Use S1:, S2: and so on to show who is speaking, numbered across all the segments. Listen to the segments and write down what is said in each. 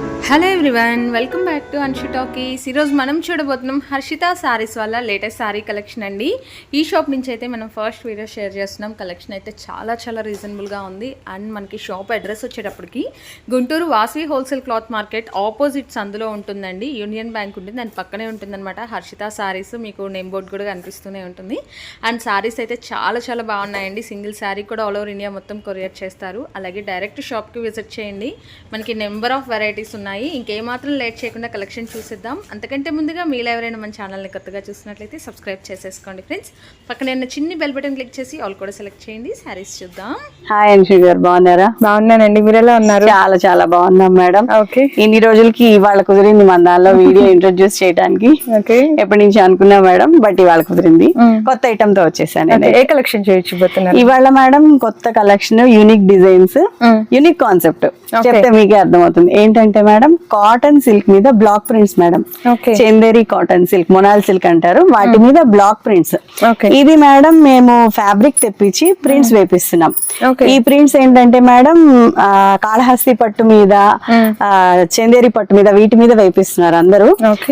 S1: Hello everyone welcome back to Anshu talkies ఈరోజు మనం చూడబోతున్నాం హర్షిత సారీస్ వల్ల లేటెస్ట్ సారీ కలెక్షన్ అండి. ఈ షాప్ నుంచి అయితే మనం ఫస్ట్ వీడియో షేర్ చేస్తున్నాం. కలెక్షన్ అయితే చాలా చాలా రీజనబుల్గా ఉంది. అండ్ మనకి షాప్ అడ్రస్ వచ్చేటప్పటికి Guntur Vasavi wholesale cloth market opposites అందులో ఉంటుందండి. యూనియన్ బ్యాంక్ ఉంటుంది దాని పక్కనే ఉంటుందన్నమాట. హర్షిత సారీస్ మీకు నేమ్ బోర్డ్ కూడా కనిపిస్తూనే ఉంటుంది. అండ్ సారీస్ అయితే చాలా చాలా బాగున్నాయండి. సింగిల్ శారీ కూడా ఆల్ ఓవర్ ఇండియా మొత్తం కొరియర్ చేస్తారు. అలాగే డైరెక్ట్ షాప్కి విజిట్ చేయండి. మనకి నెంబర్ ఆఫ్ వెరైటీస్ ఉన్నాయి. ఇంకేమాత్రం లేట్ చేయకుండా కలెక్షన్ చూసిద్దాం. అంతకంటే ముందుగా మీలో ఎవరైనా మన ఛానల్ని కొత్తగా చూసినట్లయితే సబ్స్క్రైబ్ చేసేసుకోండి ఫ్రెండ్స్. పక్కన ఉన్న చిన్ని బెల్ బటన్ క్లిక్ చేసి ఆల్ కూడా సెలెక్ట్ చేయండి. శారీస్ చూద్దాం.
S2: హాయ్ అన్షి గారు బాగున్నారా?
S3: బాగున్నానండి. మీరు ఎలా ఉన్నారు?
S2: చాలా చాలా బాగున్నాం మేడం.
S3: ఓకే.
S2: ఇన్ని రోజులకి ఇవాళ కుదిరింది మన దానిలో వీడియో ఇంట్రొడ్యూస్ చేయడానికి
S3: ఓకే.
S2: ఎప్పటి నుంచి అనుకున్నా మేడం బట్ ఇవాళ కుదిరింది. కొత్త ఐటమ్తో వచ్చేసాను నేను.
S3: ఏ కలెక్షన్ చేయొచ్చుబోతున్నారు?
S2: ఇవాళ మేడం కొత్త collection unique designs unique concept చెప్తే మీకే అర్థమవుతుంది. ఏంటంటే మేడం కాటన్ సిల్క్ మీద block prints madam.
S3: Okay
S2: Chanderi cotton silk Monal silk అంటారు. వాటి మీద బ్లాక్ ప్రింట్స్
S3: ఓకే
S2: ఇది మేడం మేము ఫ్యాబ్రిక్ తెప్పించి ప్రింట్స్ వేపిస్తున్నాం.
S3: ఓకే
S2: ఈ ప్రింట్స్ ఏంటంటే మేడం కాళహస్తి పట్టు మీద ఆ, చందేరి పట్టు మీద వీటి మీద వేపిస్తున్నారు అందరూ.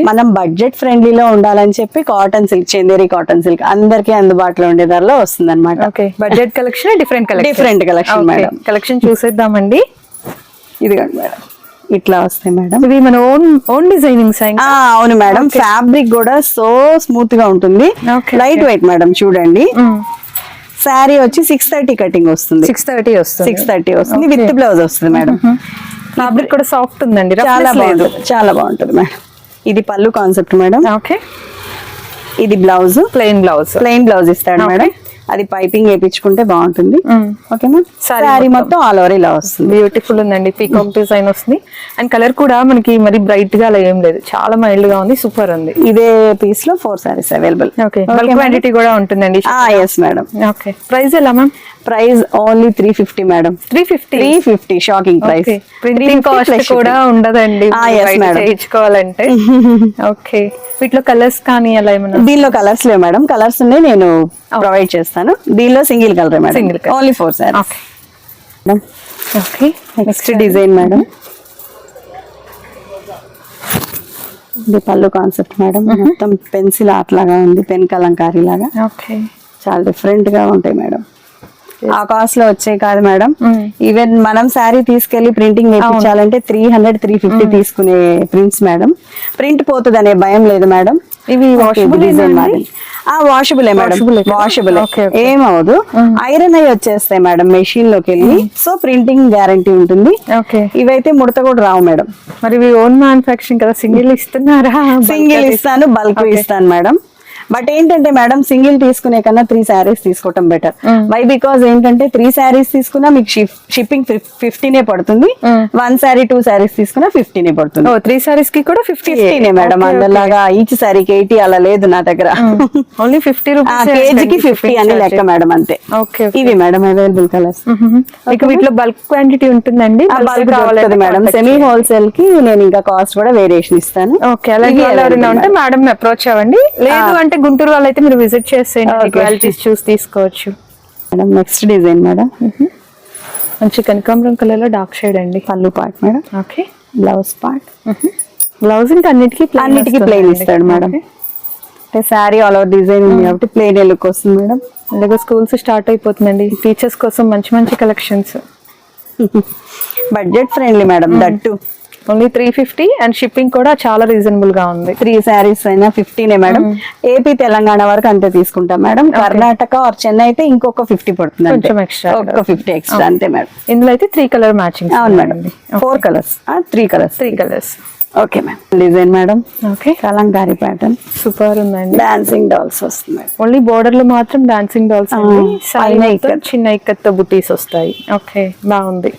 S2: మనం బడ్జెట్ ఫ్రెండ్లీలో ఉండాలని చెప్పి cotton silk Chanderi cotton silk అందరికీ అందుబాటులో ఉండే ధరలో వస్తుంది అనమాట
S3: budget collection different collection
S2: different collection madam
S3: collection చూసేద్దామండి.
S2: ఇదిగోండి మేడం. ఇట్లా వస్తాయి మేడం.
S3: ఇది మన ఓన్ ఓన్ డిజైనింగ్
S2: అవును మేడం. ఫ్యాబ్రిక్ కూడా సో స్మూత్గా ఉంటుంది. లైట్ వెయిట్ మేడం చూడండి. శారీ వచ్చి సిక్స్ థర్టీ కటింగ్ వస్తుంది.
S3: సిక్స్ థర్టీ వస్తుంది.
S2: సిక్స్ థర్టీ వస్తుంది. విత్ బ్లౌజ్ వస్తుంది మేడం.
S3: ఫ్యాబ్రిక్ కూడా సాఫ్ట్ ఉందండి.
S2: చాలా బాగుంటుంది. చాలా బాగుంటుంది మేడం. ఇది పళ్ళు కాన్సెప్ట్ మేడం.
S3: ఓకే
S2: ఇది blouse
S3: plain blouse
S2: plain blouse ఇస్తాడు మేడం. అది పైపింగ్ వేయించుకుంటే బాగుంటుంది. ఓకేనా? శారీ మొత్తం. ఆల్ ఓవర్ ఇలా వస్తుంది.
S3: బ్యూటిఫుల్ ఉందండి. పీకాక్ డిజైన్ వస్తుంది. అండ్ కలర్ కూడా మనకి మరి బ్రైట్గా అలా ఏం లేదు. చాలా మైల్డ్గా ఉంది. సూపర్ ఉంది.
S2: ఇదే పీస్లో four saris available
S3: okay quantity కూడా ఉంటుందండి.
S2: ఎస్ మేడం
S3: ఓకే ప్రైస్ ఎలా ma'am
S2: price only three fifty madam
S3: three fifty
S2: three fifty shocking price
S3: printing cost కూడా ఉండదండి.
S2: Ah.
S3: చేయించుకోవాలంటే. ఓకే వీటిలో కలర్స్ కానీ అలా ఏమన్నా
S2: దీనిలో కలర్స్ లేవు మేడం కలర్స్ ఉన్నాయి నేను ప్రొవైడ్ చేస్తాను. దీనిలో single colour madam.
S3: Colour.
S2: Only four sari
S3: okay okay
S2: next design madam ఇది పళ్ళు కాన్సెప్ట్ మేడం మొత్తం పెన్సిల్ ఆర్ట్ లాగా ఉంది పెన్ కలంకారీ లాగా.
S3: ఓకే
S2: చాలా డిఫరెంట్గా ఉంటాయి మేడం ఆ కాస్ట్లో వచ్చాయి కాదు మేడం ఈవెన్ మనం శారీ తీసుకెళ్ళి ప్రింటింగ్ వేయించాలంటే త్రీ హండ్రెడ్ త్రీ ఫిఫ్టీ తీసుకునే ప్రింట్స్ మేడం ప్రింట్ పోతుంది అనే భయం లేదు మేడం
S3: ఇవి?
S2: ఆ వాషబుల్ మేడం? వాషబుల్. ఏమవదు ఐరన్ అయ్యి వచ్చేస్తాయి మేడం మెషిన్లోకి వెళ్ళి. సో ప్రింటింగ్ గ్యారంటీ ఉంటుంది.
S3: ఓకే
S2: ఇవైతే ముడత కూడా రావు మేడం
S3: మరి ఓన్ మ్యానుఫాక్చరింగ్ కదా? సింగిల్ ఇస్తున్నారా?
S2: సింగిల్ ఇస్తాను బల్క్ ఇస్తాను మేడం బట్ ఏంటంటే మేడం సింగిల్ తీసుకునే కన్నా త్రీ శారీస్ తీసుకోవటం బెటర్ వై బికాస్ ఏంటంటే త్రీ శారీస్ తీసుకున్నా మీకు షిప్పింగ్ ఫిఫ్టీనే పడుతుంది. వన్ శారీ టూ శారీస్ తీసుకున్నా ఫిఫ్టీనే పడుతుంది.
S3: ఓ త్రీ సారీస్కి కూడా ఫిఫ్టీ
S2: ఫిఫ్టీనే మేడం అందులాగా ఈచ్ శారీకి ఎయిటీ అలా లేదు నా దగ్గర.
S3: ఓన్లీ ఫిఫ్టీ రూపీస్
S2: కేజీకి ఫిఫ్టీ అని లెక్క మేడం అంతే.
S3: ఓకే
S2: ఇవి మేడం అవైలబుల్ కలర్స్
S3: మీకు వీటిలో బల్క్ క్వాంటిటీ ఉంటుందండి?
S2: బల్క్ కావాలి మేడం సెమీ హోల్సేల్కి నేను ఇంకా కాస్ట్ కూడా వేరియేషన్ ఇస్తాను.
S3: ఓకే అలాగే ఉంటే మేడం అప్రోచ్ అవ్వండి. లేదు అంటే గుంటూరు వాళ్ళు అయితే మీరు విజిట్ చేసేయండి. క్వాలిటీస్ చూసి తీసుకోవచ్చు.
S2: మేడం నెక్స్ట్ డిజైన్ మేడం
S3: మంచి కనకాంబరం కలర్లో డార్క్ షేడ్ అండి.
S2: Pallu part madam
S3: okay
S2: blouse part
S3: blouse ఇంకా అన్నిటికీ
S2: అన్నిటికీ ప్లెయిన్. ఇస్తాడు మేడం అంటే శారీ ఆల్ ఓవర్ డిజైన్ ఉంది కాబట్టి ప్లెయిన్ లుక్ వస్తుంది మేడం
S3: అలాగే స్కూల్స్ స్టార్ట్ అయిపోతుందండి. టీచర్స్ కోసం మంచి మంచి collections
S2: budget friendly madam that
S3: only three fifty and shipping కూడా చాలా రీజనబుల్గా ఉంది.
S2: త్రీ శారీస్ అయినా ఫిఫ్టీనే మేడం. ఏపీ తెలంగాణ వరకు అంతే తీసుకుంటాం మేడం. కర్ణాటక ఆర్ చెన్నై అయితే ఇంకొక ఫిఫ్టీ పడుతుంది.
S3: కొంచెం extra.
S2: ఒక ఫిఫ్టీ ఎక్స్ట్రా అంతే మేడం.
S3: ఇందులో అయితే త్రీ కలర్ మ్యాచింగ్
S2: అవును madam. Four colours three colours
S3: three colours
S2: okay madam design madam.
S3: Okay
S2: Kalamkari pattern
S3: super ఉందండి.
S2: డాన్సింగ్ డాల్స్ వస్తుంది
S3: ఓన్లీ బోర్డర్లో మాత్రం డాన్సింగ్ డాల్స్ మొత్తం
S2: ఇక్కత్.
S3: చిన్న ఇక్కత్తో బుటీస్ వస్తాయి. ఓకే బాగుంది.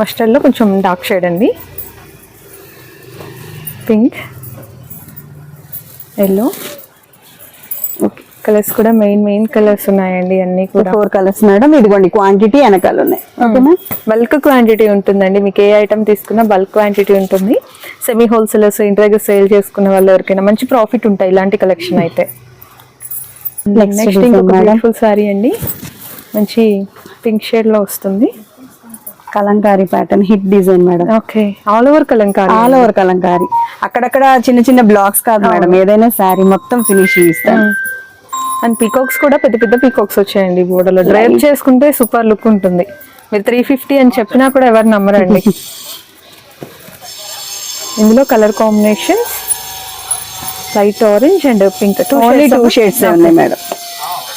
S3: మస్టర్డ్లో కొంచెం డార్క్ షేడ్ అండి. Pink yellow.
S2: ఓకే
S3: కలర్స్ కూడా మెయిన్ మెయిన్ కలర్స్ ఉన్నాయండి అన్ని కూడా.
S2: ఫోర్ కలర్స్ మేడం ఇదిగోండి క్వాంటిటీ వెనకాల ఉన్నాయి. ఓకేనా?
S3: బల్క్ క్వాంటిటీ ఉంటుందండి. మీకు ఏ ఐటమ్ తీసుకున్నా బల్క్ క్వాంటిటీ ఉంటుంది. సెమీ హోల్సేలర్స్ ఇంటి దగ్గర సేల్ చేసుకున్న వాళ్ళు ఎవరికైనా మంచి ప్రాఫిట్ ఉంటాయి ఇలాంటి కలెక్షన్ అయితే.
S2: Next
S3: నెక్స్ట్ ఇంకొక. బ్యూటిఫుల్ సారీ అండి. మంచి పింక్ షేడ్లో వస్తుంది.
S2: Kalamkari pattern hit design madam.
S3: Okay all over Kalamkari.
S2: All over Kalamkari. అక్కడక్కడ చిన్న చిన్న బ్లాక్స్ కాదు మేడం. ఏదైనా శారీ మొత్తం ఫినిషింగ్ ఇస్తాను.
S3: అండ్ పీకాక్స్ కూడా పెద్ద పెద్ద పీకాక్స్ వచ్చాయండి బోర్డర్లో డ్రైవ్ చేసుకుంటే సూపర్ లుక్ ఉంటుంది. మీరు త్రీ ఫిఫ్టీ అని చెప్పినా కూడా ఎవరు నమ్మరండి. ఇందులో colour combination light orange and pink two
S2: shades ఉన్నాయి మేడం.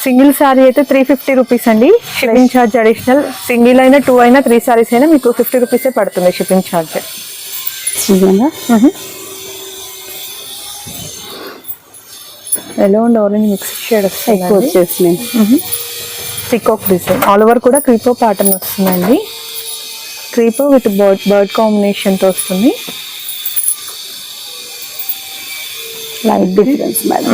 S3: సింగిల్ సారీ అయితే త్రీ ఫిఫ్టీ రూపీస్ అండి. షిప్పింగ్ ఛార్జ్ అడిషనల్ సింగిల్ అయినా టూ అయినా త్రీ సారీస్ అయినా మీకు ఫిఫ్టీ రూపీసే పడుతుంది shipping charge yellow and orange mix shade
S2: ఎక్కువ
S3: వస్తుంది
S2: వచ్చేసినాయి
S3: పికాక్ డిజైన్ ఆల్ ఓవర్ కూడా క్రీపో ప్యాటర్న్ వస్తుందండి. క్రీపో విత్ బర్డ్ బర్డ్ కాంబినేషన్తో వస్తుంది.
S2: Light difference madam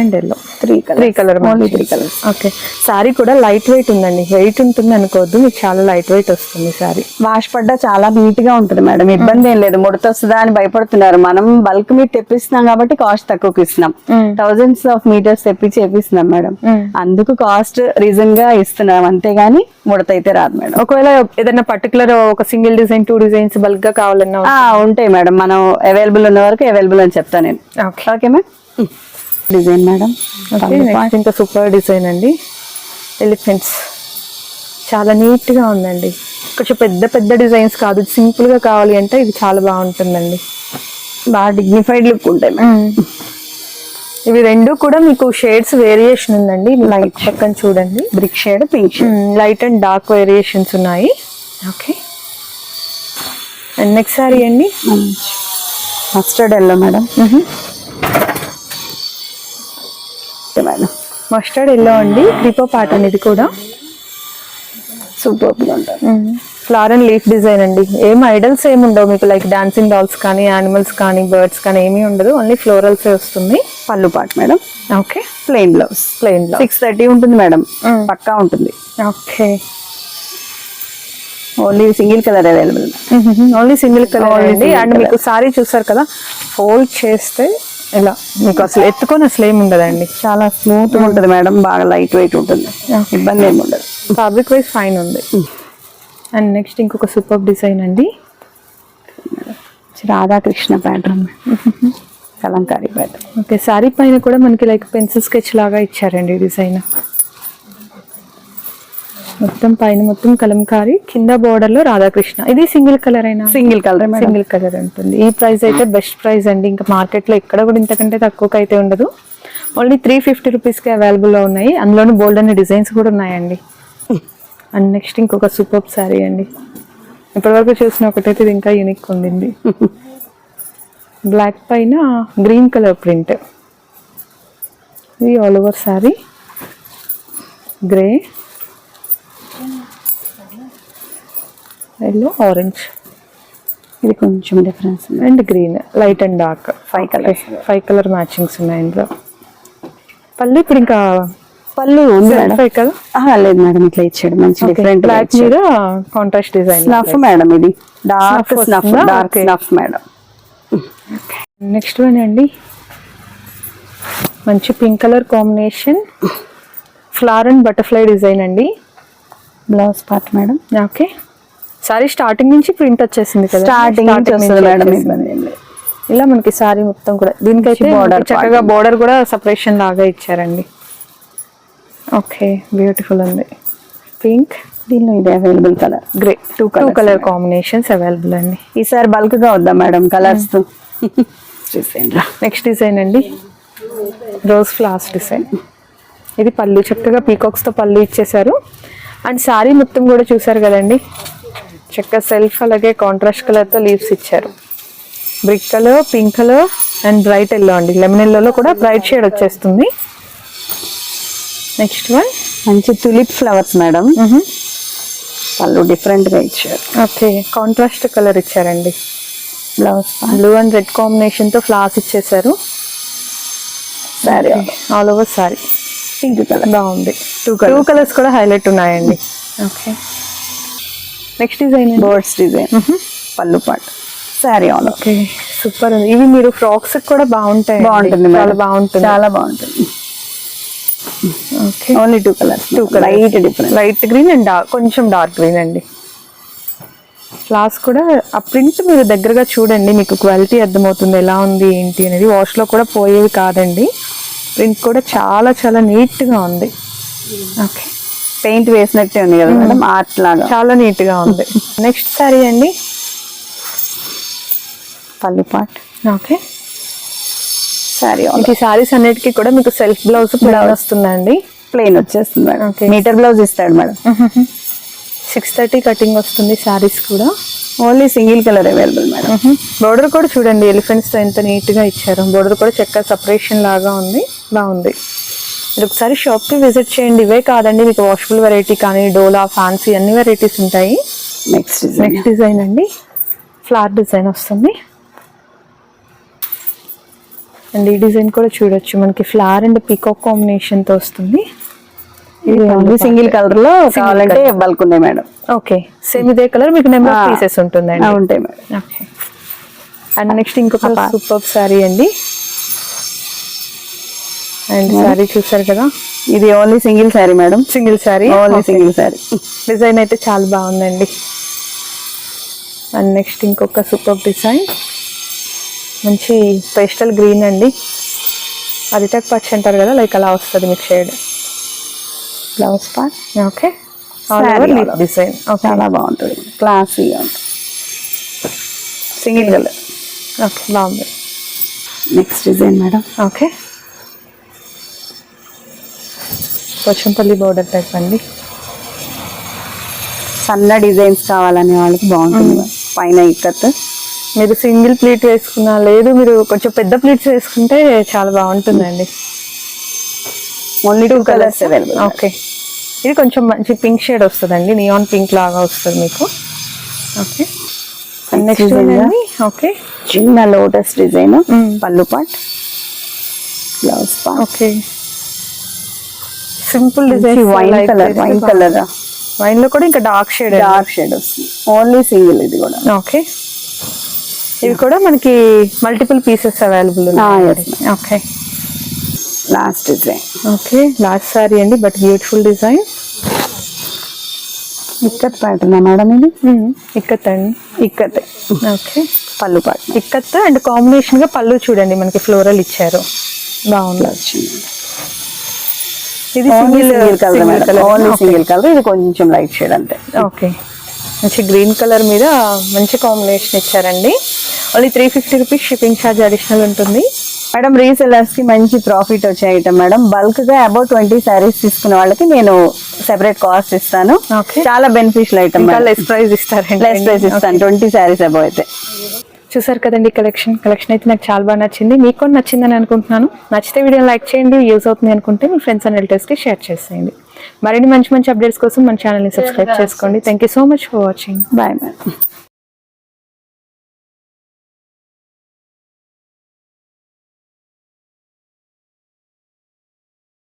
S3: and yellow
S2: three
S3: three colour
S2: only three colours
S3: okay sari కూడా లైట్ వెయిట్ ఉందండి. వెయిట్ ఉంటుంది అనుకోవద్దు. మీకు చాలా లైట్ వెయిట్ వస్తుంది శారీ
S2: వాష్ పడ్డా చాలా నీట్గా ఉంటుంది మేడం. ఇబ్బంది ఏం లేదు. ముడత వస్తుందా అని భయపడుతున్నారు. మనం బల్క్ మీట్ తెప్పిస్తున్నాం కాబట్టి కాస్ట్ తక్కువకి ఇస్తున్నాం. థౌజండ్స్ ఆఫ్ మీటర్స్ తెప్పించి తెప్పిస్తున్నాం మేడం.
S3: Mm.
S2: అందుకు కాస్ట్ రీజన్గా ఇస్తున్నాం. అంతేగాని ముడత అయితే రాదు మేడం.
S3: ఒకవేళ ఏదైనా పర్టికులర్ ఒక సింగిల్ డిజైన్ టూ డిజైన్స్ బల్క్గా కావాలన్నా
S2: ఉంటాయి మేడం. మనం అవైలబుల్ ఉన్న వరకు అవైలబుల్ అని చెప్తాను నేను.
S3: Okay
S2: okay ma'am design madam.
S3: ఇంకా సూపర్ డిజైన్ అండి. ఎలిఫెంట్స్ చాలా నీట్గా ఉందండి. కొంచెం పెద్ద పెద్ద డిజైన్స్ కాదు. సింపుల్గా కావాలి అంటే ఇది చాలా బాగుంటుందండి.
S2: బాగా డిగ్నిఫైడ్ లుక్ ఉంటాయి
S3: ఇవి రెండు కూడా మీకు షేడ్స్ వేరియేషన్ ఉందండి. లైట్ పక్కన చూడండి.
S2: Brick shade pink
S3: light and dark variations ఉన్నాయి. ఓకే అండ్ నెక్స్ట్ సారీ అండి.
S2: Mustard yellow madam. Madam.
S3: Mustard yellow అండి క్రీపో ప్యాటర్న్ ఇది కూడా.
S2: సూపర్ ఉంటుంది
S3: అండ్ లీఫ్ డిజైన్ అండి. ఏం ఐడల్స్ ఏమి ఉండవు మీకు లైక్ డాన్సింగ్ డాల్స్ కానీ యానిమల్స్ కానీ బర్డ్స్ కానీ ఏమీ ఉండదు. ఓన్లీ ఫ్లోరల్స్ వస్తుంది.
S2: Pallu part madam.
S3: Okay.
S2: Plain blouse.
S3: Plain
S2: six thirty ఉంటుంది మేడం. పక్కా ఉంటుంది.
S3: Okay.
S2: Only single colour available.
S3: Only single colour అండి. అండ్. మీకు సారీ చూసారు కదా ఫోల్డ్ చేస్తే ఇలా మీకు అసలు ఎత్తుకొని అసలు ఏమి ఉండదండి.
S2: చాలా స్మూత్గా ఉంటుంది మేడం. బాగా లైట్ వెయిట్ ఉంటుంది. ఇబ్బంది ఏమి ఉండదు.
S3: ఫ్యాబ్రిక్ వైజ్ ఫైన్ ఉంది. అండ్ నెక్స్ట్ ఇంకొక సూపర్ డిజైన్ అండి.
S2: Radhakrishna pattern Kalamkari pattern
S3: okay sari పైన కూడా మనకి లైక్ పెన్సిల్ స్కెచ్ లాగా ఇచ్చారండి డిజైన్ మొత్తం పైన మొత్తం కలంకారీ కింద border లో రాధాకృష్ణ. ఇది సింగిల్ కలర్ అయినా
S2: సింగిల్ కలర్
S3: సింగిల్ కలర్ ఉంటుంది. ఈ ప్రైస్ అయితే బెస్ట్ ప్రైస్ అండి. ఇంకా మార్కెట్లో ఎక్కడ కూడా ఇంతకంటే తక్కువకి అయితే ఉండదు ఓన్లీ త్రీ ఫిఫ్టీ రూపీస్కి అవైలబుల్లో ఉన్నాయి. అందులోనూ బోల్డ్ అనే డిజైన్స్ కూడా ఉన్నాయండి. అండ్ నెక్స్ట్ ఇంకొక సూపర్ శారీ అండి. ఇప్పటివరకు చూసిన ఒకటైతే ఇది ఇంకా యూనిక్ ఉండింది. బ్లాక్ పైన గ్రీన్ కలర్ ప్రింట్ ఇది all over sari grey yellow orange
S2: ఇది కొంచెం difference
S3: and green light and dark
S2: five colours
S3: five colour matchings ఉన్నాయి ఇందులో. పళ్ళు ఇప్పుడు ఇంకా
S2: పళ్ళు ఉంది మేడం.
S3: ఫైవ్ కదా?
S2: లేదు మేడం ఇట్లా ఇచ్చాడు. మంచి డిఫరెంట్
S3: బ్లాక్ మీద కాంట్రాస్ట్ డిజైన్
S2: స్నఫ్ మేడం ఇది. Dark snuff? Dark. Snuff madam.
S3: Next one అండి. మంచి pink colour combination flower and butterfly design అండి.
S2: Blouse part madam.
S3: Okay sari starting నుంచి ప్రింట్ వచ్చేసింది కదా.
S2: స్టార్టింగ్ నుంచి
S3: Starting
S2: వస్తుంది మేడం. ఇబ్బంది
S3: ఇలా మనకి సారీ మొత్తం కూడా. దీనికైతే మనకి చక్కగా బోర్డర్ కూడా సపరేషన్ లాగా ఇచ్చారండి. ఓకే బ్యూటిఫుల్ ఉంది. పింక్
S2: దీనిలో ఇది available colour
S3: grey two
S2: colours.
S3: Colour combinations available అండి.
S2: ఈసారి బల్క్గా వద్దాం మేడం కలర్స్.
S3: నెక్స్ట్ డిజైన్ అండి. రోజ్ ఫ్లాస్ డిజైన్ ఇది పళ్ళు చక్కగా peacocks తో పళ్ళు ఇచ్చేసారు అండ్ శారీ మొత్తం కూడా చూసారు కదండి. చక్కగా సెల్ఫ్ అలాగే కాంట్రాస్ట్ కలర్తో లీవ్స్ ఇచ్చారు. Brick colour pink colour and bright yellow అండి. లెమన్ ఎల్లోలో కూడా బ్రైట్ షేడ్ వచ్చేస్తుంది. నెక్స్ట్ వన్
S2: మంచి తులిప్ ఫ్లవర్స్ మేడం పళ్ళు డిఫరెంట్గా ఇచ్చారు.
S3: ఓకే కాంట్రాస్ట్ కలర్ ఇచ్చారండి.
S2: బ్లౌజ్
S3: బ్లూ అండ్ రెడ్ కాంబినేషన్తో ఫ్లాస్ ఇచ్చేసారు
S2: sari
S3: all over sari
S2: pink colour
S3: బాగుంది.
S2: టూ
S3: టూ
S2: కలర్
S3: కలర్స్ కూడా హైలైట్ ఉన్నాయండి. Okay next design
S2: boards design pallu part. Sari all
S3: okay super ఉంది. ఇవి మీరు ఫ్రాక్స్ కూడా బాగుంటాయి
S2: బాగుంటుంది
S3: చాలా బాగుంటుంది.
S2: చాలా బాగుంటుంది.
S3: Okay.
S2: Only two colours two colour light difference
S3: light green and dark కొంచెం డార్క్ గ్రీన్ అండి. ఫ్లాస్ కూడా ఆ ప్రింట్ మీరు దగ్గరగా చూడండి. మీకు క్వాలిటీ అర్థమవుతుంది ఎలా ఉంది ఏంటి అనేది. వాష్లో కూడా పోయేవి కాదండి. ప్రింట్ కూడా చాలా చాలా నీట్గా ఉంది. ఓకే
S2: పెయింట్ వేసినట్టే ఉంది కదా మేడం? ఆర్ట్ లాగా
S3: చాలా నీట్గా ఉంది. నెక్స్ట్ సారీ అండి.
S2: పల్లి పాట్.
S3: ఓకే.
S2: సారీ
S3: ఈ సారీస్ అన్నిటికీ కూడా మీకు సెల్ఫ్ బ్లౌజ్ ప్లెయిన్ వస్తుందండి.
S2: ప్లెయిన్ వచ్చేస్తుంది మేడం.
S3: Okay.
S2: మీటర్ బ్లౌజ్ ఇస్తాడు మేడం.
S3: సిక్స్ థర్టీ కటింగ్ వస్తుంది సారీస్ కూడా.
S2: Only single colour available madam.
S3: Border కూడా చూడండి ఎలిఫెంట్స్తో ఎంత నీట్గా ఇచ్చారు. బోర్డర్ కూడా చెక్క సపరేషన్ లాగా ఉంది. బాగుంది. మీరు ఒకసారి షాప్కి విజిట్ చేయండి. ఇవే కాదండి మీకు వాషబుల్ వెరైటీ కానీ డోలా ఫ్యాన్సీ అన్ని వెరైటీస్ ఉంటాయి.
S2: నెక్స్ట్
S3: నెక్స్ట్ డిజైన్ అండి. ఫ్లవర్ డిజైన్ వస్తుంది. అండ్ ఈ డిజైన్ కూడా చూడొచ్చు మనకి. ఫ్లవర్ అండ్ పికాక్ కాంబినేషన్తో వస్తుంది.
S2: ఇది సింగిల్ కలర్లో కావాలంటే బల్క్ ఉన్నాయి మేడం.
S3: ఓకే సేమ్ ఇదే కలర్ మీకు నెంబర్. పీసెస్ ఉంటుందండి.
S2: ఉంటాయి మేడం.
S3: ఓకే అండ్ నెక్స్ట్ ఇంకొక సూపర్ శారీ అండి. అండ్ శారీ చూసారు కదా?
S2: ఇది only single sari madam
S3: single sari
S2: only single sari
S3: design అయితే చాలా బాగుందండి. అండ్ నెక్స్ట్ ఇంకొక సూపర్ డిజైన్ మంచి పేస్టల్ గ్రీన్ అండి. అరిటాక్ పచ్చి అంటారు కదా లైక్ అలా వస్తుంది మీకు shade
S2: blouse part
S3: okay. Design okay
S2: చాలా బాగుంటుంది. క్లాసీగా ఉంటుంది. సింగిల్ కలర్
S3: ఓకే బాగుంది.
S2: Next design madam
S3: okay Pochampally border type అండి.
S2: సన్న డిజైన్స్ కావాలనే వాళ్ళకి బాగుంటుంది. పైన ఇక్కత్.
S3: మీరు సింగిల్ ప్లీట్ వేసుకున్నా లేదు మీరు కొంచెం పెద్ద ప్లీట్స్ వేసుకుంటే చాలా బాగుంటుందండి.
S2: Only two colours available
S3: okay ఇది కొంచెం మంచి పింక్ షేడ్ వస్తుందండి. నియాన్ పింక్ లాగా వస్తుంది మీకు. ఓకే నెక్స్ట్ అండి. ఓకే
S2: చిన్న lotus design. Pallu part blouse part.
S3: Okay simple design
S2: wine colour wine colour
S3: వైన్లో కూడా ఇంకా డార్క్ షేడ్
S2: డార్క్ షేడ్ వస్తుంది. ఓన్లీ సింగిల్ ఇది కూడా.
S3: ఓకే ఇవి కూడా మనకి multiple pieces available okay
S2: last design
S3: okay last sari అండి but beautiful design
S2: ikat pattern madam ఇది?
S3: ఇక్కత్ అండి.
S2: Ikat.
S3: Okay
S2: pallu part
S3: ikat and కాంబినేషన్గా పళ్ళు చూడండి మనకి ఫ్లోరల్ ఇచ్చారు. బాగుంది.
S2: వచ్చింది
S3: ఇది
S2: only
S3: single
S2: single colour only single colour ఇది కొంచెం లైట్ షేడ్ అంతే.
S3: ఓకే మంచి గ్రీన్ కలర్ మీద మంచి కాంబినేషన్ ఇచ్చారండి. Only three fifty rupees shipping charge additional ఉంటుంది.
S2: మేడం రీసెలర్స్కి మంచి ప్రాఫిట్ వచ్చే ఐటమ్ మేడం బల్క్గా అబౌట్ ట్వంటీ సారీస్ తీసుకునే వాళ్ళకి నేను సెపరేట్ కాస్ట్ ఇస్తాను. చాలా బెనిఫిషియల్ ఐటమ్
S3: లెస్ ప్రైస్ ఇస్తారండి.
S2: లెస్ ప్రైస్ ఇస్తాను. ట్వంటీ సారీస్ అబౌ అయితే.
S3: చూసారు కదండి కలెక్షన్. కలెక్షన్ అయితే నాకు చాలా బాగా నచ్చింది. మీకు కూడా నచ్చిందని అనుకుంటున్నాను. నచ్చితే వీడియో లైక్ చేయండి యూజ్ అవుతుంది అనుకుంటే మీ ఫ్రెండ్స్ అండ్ రిలేటివ్స్కి షేర్ చేసేయండి. మరిన్ని మంచి మంచి అప్డేట్స్ కోసం మన ఛానల్ని సబ్స్క్రైబ్ చేసుకోండి. Thank you so much for watching
S2: bye madam